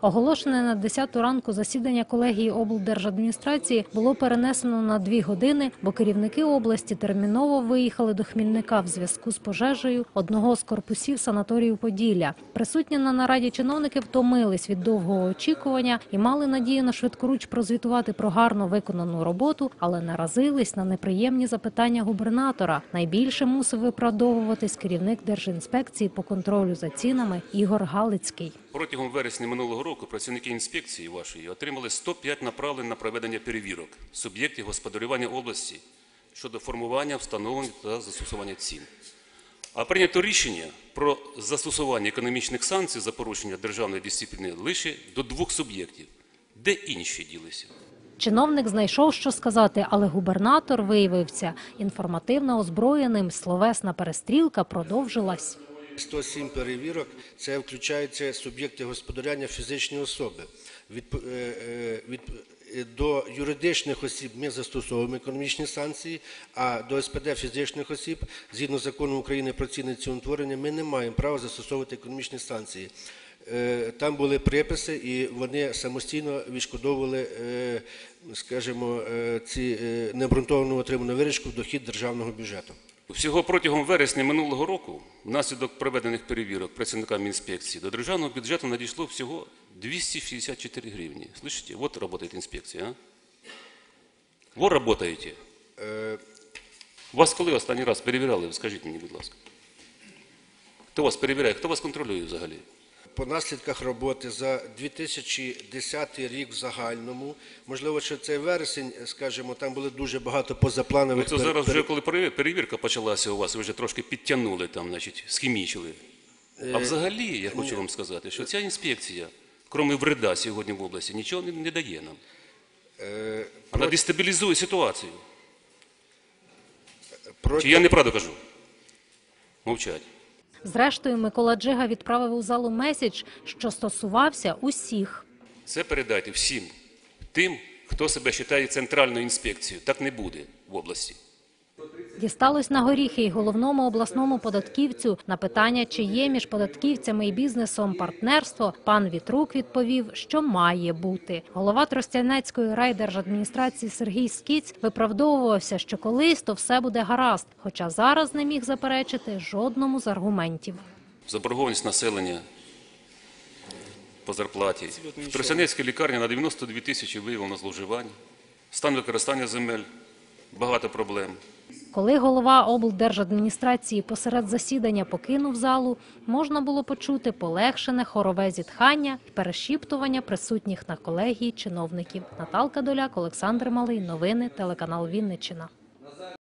Оголошене на 10 ранку засідання колегії облдержадміністрації було перенесено на дві години, бо керівники області терміново виїхали до Хмільника в зв'язку з пожежею одного з корпусів санаторію Поділля. Присутні на нараді чиновники втомились від довгого очікування і мали надію на швидкоруч прозвітувати про гарно виконану роботу, але наразились на неприємні запитання губернатора. Найбільше мусив виправдовуватись керівник Держінспекції по контролю за цінами Ігор Галицький. Протягом вересня минулого року працівники інспекції вашої отримали 105 направлень на проведення перевірок суб'єктів господарювання області щодо формування, встановлення та застосування цін. А прийнято рішення про застосування економічних санкцій за порушення державної дисципліни лише до двох суб'єктів. Де інші ділися? Чиновник знайшов, що сказати, але губернатор виявився інформативно озброєним. Словесна перестрілка продовжилась. 107 перевірок це включаються суб'єкти господарювання фізичні особи. Від, е, е, від, е, до юридичних осіб ми застосовуємо економічні санкції, а до СПД фізичних осіб, згідно закону України про ціни ціноутворення, ми не маємо права застосовувати економічні санкції. Там були приписи, і вони самостійно відшкодовували, скажімо, ці необґрунтовану отриману виручку в дохід державного бюджету. Всього протягом вересня минулого року, внаслідок проведених перевірок працівниками інспекції, до державного бюджету надійшло всього 264 гривні. Слышите? Вот работает інспекція, а? Вот работаете. Вас коли останній раз перевіряли? Скажіть мені, будь ласка. Хто вас перевіряє? Хто вас контролює взагалі? По наслідках роботи за 2010 рік в загальному, можливо, що цей вересень, скажімо, там було дуже багато позапланових це зараз пер- вже коли перевірка почалася у вас, ви вже трошки підтягнули там, значить, схімічили. А взагалі, я хочу вам сказати, що ця інспекція, крім вреда сьогодні в області, нічого не, дає нам. е, Вона дестабілізує ситуацію. проти- Чи я неправду кажу? Мовчать. Зрештою, Микола Джига відправив у залу меседж, що стосувався усіх. Це передайте всім тим, хто себе вважає центральною інспекцією. Так не буде в області. Дісталось на горіхи й головному обласному податківцю на питання, чи є між податківцями і бізнесом партнерство. Пан Вітрук відповів, що має бути. Голова Тростянецької райдержадміністрації Сергій Скіць виправдовувався, що колись то все буде гаразд, хоча зараз не міг заперечити жодному з аргументів. Заборгованість населення по зарплаті. В Тростянецькій лікарні на 92 тисячі виявлено зловживань. Стан використання земель, багато проблем. Коли голова облдержадміністрації посеред засідання покинув залу, можна було почути полегшене хорове зітхання і перешіптування присутніх на колегії чиновників. Наталка Доляк, Олександр Малий. Новини телеканал Вінниччина.